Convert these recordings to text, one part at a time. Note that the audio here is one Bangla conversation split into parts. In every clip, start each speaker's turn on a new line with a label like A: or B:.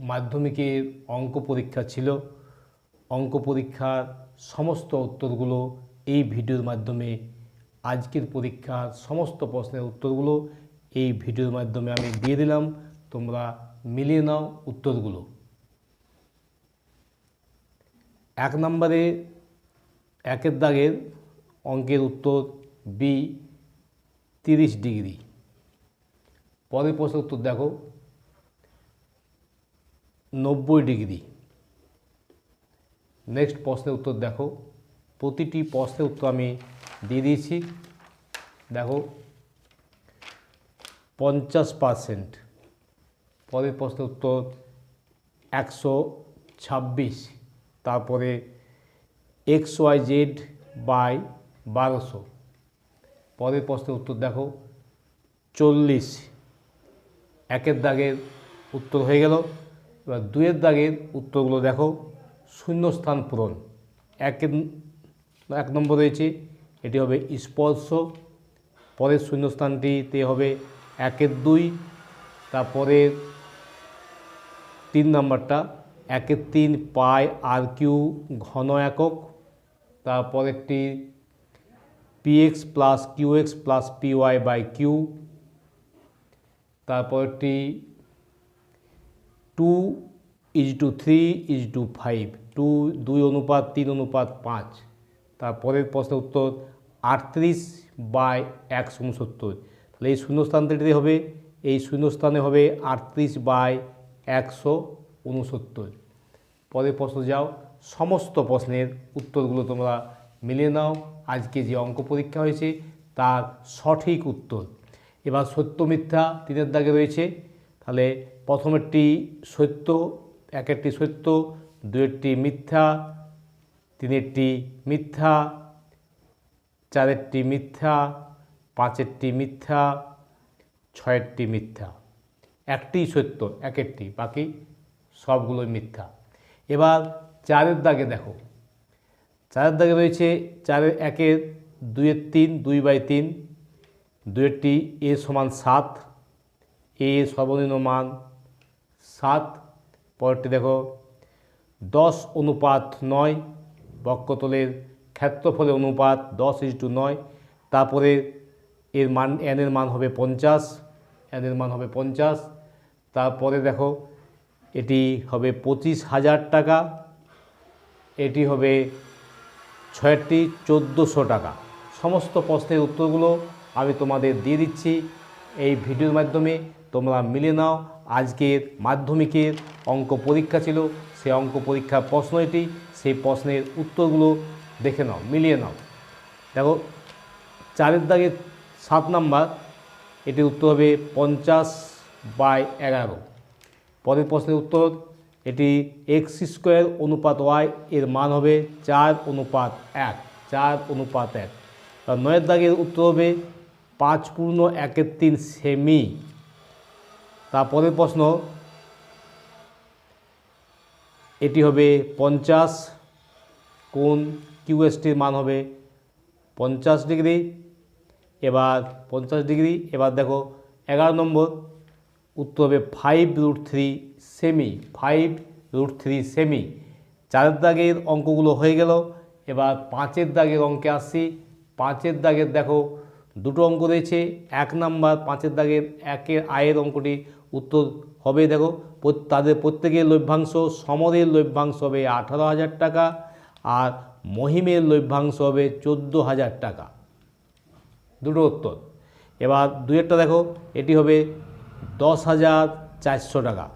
A: মাধ্যমিকের অঙ্ক পরীক্ষা ছিল। অঙ্ক পরীক্ষার সমস্ত উত্তরগুলো এই ভিডিওর মাধ্যমে, আজকের পরীক্ষার সমস্ত প্রশ্নের উত্তরগুলো এই ভিডিওর মাধ্যমে আমি দিয়ে দিলাম। তোমরা মিলিয়ে নাও উত্তরগুলো। এক নম্বরে, একের দাগের অঙ্কের উত্তর বি, তিরিশ ডিগ্রি। পরের প্রশ্নের উত্তর দেখো। নব্বই ডিগ্রি। নেক্সট প্রশ্নের উত্তর দেখো। প্রতিটি প্রশ্নের উত্তর আমি দিয়ে দিয়েছি। দেখো। পঞ্চাশ পারসেন্ট পরের প্রশ্নের উত্তর একশো ছাব্বিশ। তারপরে এক্স ওয়াই জেড বাই বারোশো। পরের প্রশ্নের উত্তর দেখো। চল্লিশ। একের দাগের উত্তর হয়ে গেল। এবার দুয়ের দাগের উত্তরগুলো দেখো। শূন্যস্থান পূরণ। একের এক নম্বর রয়েছে, এটি হবে স্পর্শ। পরের শূন্যস্থানটিতে হবে একের দুই। তারপরের তিন নম্বরটা, একের তিন পাই আর কিউ ঘন একক। তারপরেরটি P X plus Q X plus P Y by Q. তারপরটি two is two three is two five, two, দুই অনুপাত, তিন অনুপাত, পাঁচ। তারপরের প্রশ্নের উত্তর আটত্রিশ বাই একশো উনসত্তর তাহলে এই শূন্যস্থানটি হবে, এই শূন্যস্থানে হবে আটত্রিশ বাই একশো উনসত্তর পরের প্রশ্ন যাও, সমস্ত প্রশ্নের উত্তরগুলো তোমরা মিলিয়ে নাও। আজকে যে অঙ্ক পরীক্ষা হয়েছে, তার সঠিক উত্তর। এবার সত্য মিথ্যা তিনের দাগে রয়েছে। তাহলে প্রথমেরটি সত্য একেরটি সত্য দুয়েরটি মিথ্যা তিনেরটি মিথ্যা চারেরটি মিথ্যা পাঁচেরটি মিথ্যা ছয়েরটি মিথ্যা। একটি সত্য একেরটি বাকি সবগুলোই মিথ্যা। এবার চারের দাগে দেখো। চারের দাগে রয়েছে চারের একের দুইয়ের তিন, দুই বাই তিন দুয়েরটি এ সমান সাত, এ সর্বনিম্ন মান সাত, পরেরটি দেখো, দশ অনুপাত নয় বক্ষতলের ক্ষেত্রফলের অনুপাত দশ ইজ টু নয়, তারপরে এর মান এনের মান হবে পঞ্চাশ এনের মান হবে পঞ্চাশ, তারপরে দেখো, এটি হবে পঁচিশ হাজার টাকা, এটি হবে ছয়টি চোদ্দোশো টাকা। সমস্ত প্রশ্নের উত্তরগুলো আমি তোমাদের দিয়ে দিচ্ছি। এই ভিডিওর মাধ্যমে তোমরা মিলে নাও আজকের মাধ্যমিকের অঙ্ক পরীক্ষা ছিল। সে অঙ্ক পরীক্ষার প্রশ্ন এটি। সেই প্রশ্নের উত্তরগুলো দেখে নাও, মিলিয়ে নাও। দেখো, চারের দাগে সাত নাম্বার, এটির উত্তর হবে পঞ্চাশ বাই এগারো। পরের প্রশ্নের উত্তর, এটি এক্স স্কোয়ার অনুপাত ওয়াই এর মান হবে চার অনুপাত এক, চার অনুপাত এক। নয়ের দাগের উত্তর হবে পাঁচ পূর্ণ একের তিন সেমি। তারপরের প্রশ্ন, এটি হবে পঞ্চাশ কোন কিউএসটির মান হবে পঞ্চাশ ডিগ্রি। এবার পঞ্চাশ ডিগ্রি, এবার দেখো এগারো নম্বর, উত্তর হবে ফাইভ রুট থ্রি সেমি ফাইভ রুট থ্রি সেমি চারের দাগের অঙ্কগুলো হয়ে গেল, এবার পাঁচের দাগের অঙ্কে আসছি। পাঁচের দাগের দেখো দুটো অঙ্ক রয়েছে, এক নাম্বার পাঁচের দাগের একের আয়ের অঙ্কটি উত্তর হবে, দেখো তাদের প্রত্যেকের লভ্যাংশ সমরের লভ্যাংশ হবে আঠারো হাজার টাকা আর মহিমের লভ্যাংশ হবে চোদ্দ হাজার টাকা। দুটো উত্তর। এবার দুয়েরটা দেখো, এটি হবে দশ হাজার চারশো টাকা।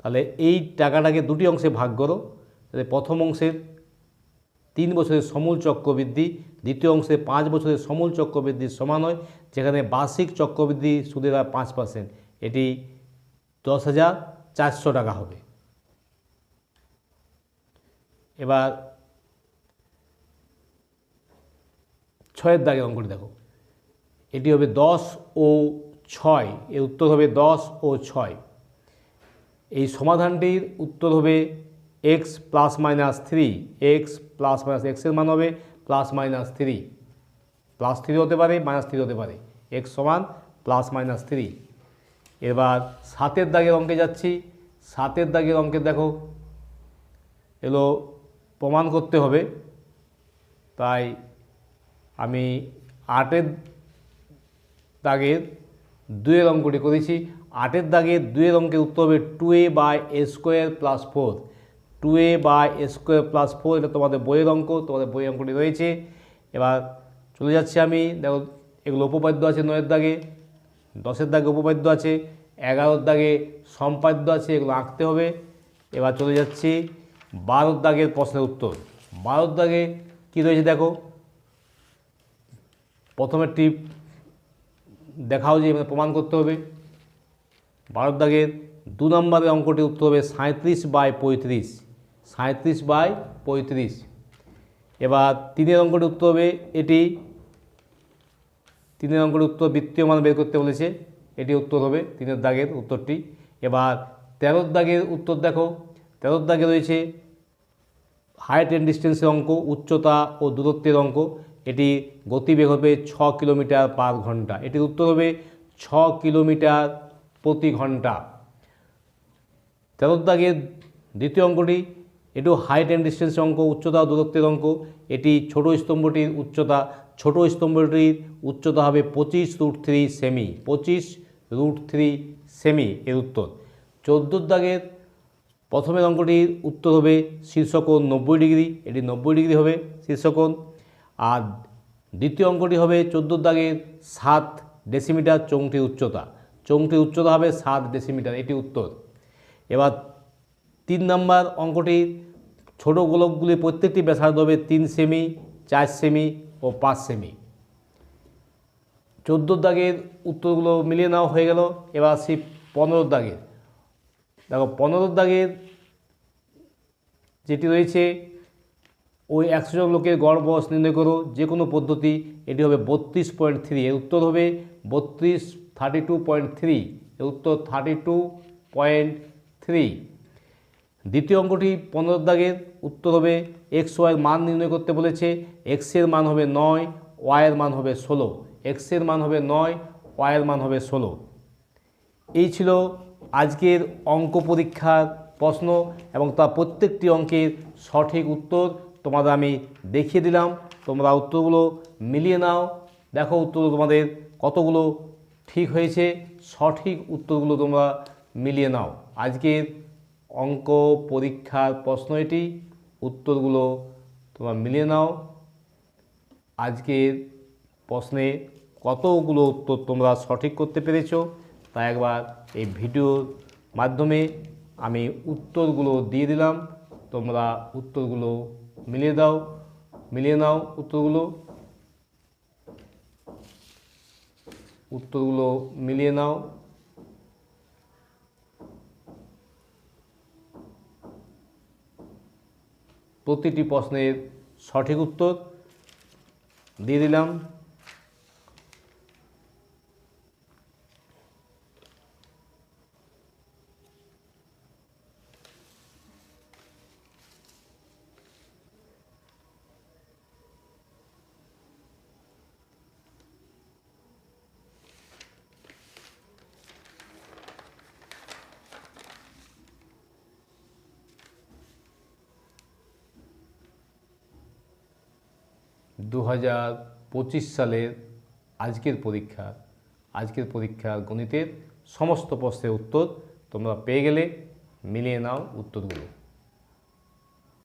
A: তাহলে এই টাকাটাকে দুটি অংশে ভাগ করো। তাহলে প্রথম অংশের তিন বছরের সমূল চক্রবৃদ্ধি দ্বিতীয় অংশে পাঁচ বছরের সমূল চক্রবৃদ্ধির সমান হয়, যেখানে বার্ষিক চক্রবৃদ্ধি সুদের হার পাঁচ পার্সেন্ট এটি দশ হাজার চারশো টাকা হবে। এবার ছয়ের দাগের অঙ্কটি দেখো। এটি হবে দশ ও ছয়। এর উত্তর হবে দশ ও ছয়। এই সমাধানটির উত্তর হবে X plus minus three X plus minus এক্সের মান হবে plus minus three plus three হতে পারে মাইনাস থ্রি হতে পারে। এক্স সমান প্লাস মাইনাস থ্রি এবার সাতের দাগের অঙ্কে যাচ্ছি। সাতের দাগের অঙ্কে দেখো। এগুলো প্রমাণ করতে হবে। তাই আমি আটের দাগের দুয়ের অঙ্কটি করেছি। আটের দাগের দুয়ের অঙ্কের উত্তর হবে two A by A square plus four two A by square plus four এটা তোমাদের বইয়ের অঙ্ক, তোমাদের বইয়ের অঙ্কটি রয়েছে। এবার চলে যাচ্ছি আমি, দেখো, এগুলো উপপাদ্য আছে নয়ের দাগে, দশের দাগে উপপাদ্য আছে, এগারোর দাগে সম্পাদ্য আছে, এগুলো আঁকতে হবে। এবার চলে যাচ্ছি, বারোর দাগের প্রশ্নের উত্তর। বারোর দাগে কী রয়েছে দেখো? প্রথমে টিপ দেখাও যে এখানে প্রমাণ করতে হবে। বারোর দাগের দু নম্বরের অঙ্কটির উত্তর হবে সাঁত্রিশ বাই পঁয়ত্রিশ। সাঁত্রিশ বাই পঁয়ত্রিশ। এবার তিনের অঙ্কটির উত্তর হবে এটি। তিনের অঙ্কের উত্তর বৃত্তীয় মান বের করতে বলেছে, এটি উত্তর হবে তিনের দাগের উত্তরটি। এবার তেরোর দাগের উত্তর দেখো, তেরোর দাগে রয়েছে হাইট অ্যান্ড ডিস্টেন্সের অঙ্ক, উচ্চতা ও দূরত্বের অঙ্ক। এটি গতিবেগ হবে ছ কিলোমিটার পার ঘণ্টা। এটির উত্তর হবে ছ কিলোমিটার প্রতি ঘণ্টা। তেরোর দাগের দ্বিতীয় অঙ্কটি এটিও হাইট অ্যান্ড ডিস্টেন্সের অঙ্ক, উচ্চতা, দূরত্বের অঙ্ক, এটি ছোট স্তম্ভটির উচ্চতা, ছোট স্তম্ভটির উচ্চতা হবে পঁচিশ রুট থ্রি সেমি পঁচিশ রুট থ্রি সেমি এর উত্তর। চোদ্দোর দাগের প্রথমের অঙ্কটির উত্তর হবে শীর্ষকোণ নব্বই ডিগ্রি, এটি নব্বই ডিগ্রি হবে শীর্ষকোণ আর দ্বিতীয় অঙ্কটি হবে চোদ্দোর দাগের সাত ডেসিমিটার চৌংটির উচ্চতা চৌংটির উচ্চতা হবে সাত ডেসিমিটার এটি উত্তর। এবার তিন নম্বর অঙ্কটির ছোট গোলকগুলি প্রত্যেকটি ব্যাসার্ধ হবে তিন সেমি চার সেমি ও পাঁচ সেমি চোদ্দোর দাগের উত্তরগুলো মিলিয়ে নেওয়া হয়ে গেল। এবার আসি পনেরোর দাগের। দেখো পনেরোর দাগের যেটি রয়েছে, ওই একশো জন লোকের গড় বয়স নির্ণয় করো, যে কোনো পদ্ধতি, এটি হবে বত্রিশ পয়েন্ট থ্রি এর উত্তর হবে বত্রিশ থার্টি টু পয়েন্ট থ্রি এর উত্তর থার্টি টু পয়েন্ট থ্রি দ্বিতীয় অঙ্কটি পনেরো দাগের উত্তর হবে এক্স ওয়াইয়ের মান নির্ণয় করতে বলেছে। এক্সের মান হবে নয় ওয়াইয়ের মান হবে ষোলো। এক্সের মান হবে নয় ওয়াইয়ের মান হবে ষোলো। এই ছিল আজকের অঙ্ক পরীক্ষার প্রশ্ন এবং তার প্রত্যেকটি অঙ্কের সঠিক উত্তর তোমাদের আমি দেখিয়ে দিলাম। তোমরা উত্তরগুলো মিলিয়ে নাও। দেখো উত্তর তোমাদের কতগুলো ঠিক হয়েছে, সঠিক উত্তরগুলো তোমরা মিলিয়ে নাও। আজকের অঙ্ক পরীক্ষার প্রশ্ন এটি। উত্তরগুলো তোমরা মিলিয়ে নাও। আজকের প্রশ্নে কতগুলো উত্তর তোমরা সঠিক করতে পেরেছ, তা একবার এই ভিডিওর মাধ্যমে আমি উত্তরগুলো দিয়ে দিলাম। তোমরা উত্তরগুলো মিলিয়ে দাও, মিলিয়ে নাও উত্তরগুলো। উত্তরগুলো মিলিয়ে নাও। প্রতিটি প্রশ্নের সঠিক উত্তর দিয়ে দিলাম। দু হাজার পঁচিশ সালের আজকের পরীক্ষা, আজকের পরীক্ষার গণিতের সমস্ত প্রশ্নের উত্তর তোমরা পেয়ে গেলে মিলিয়ে নাও উত্তরগুলো।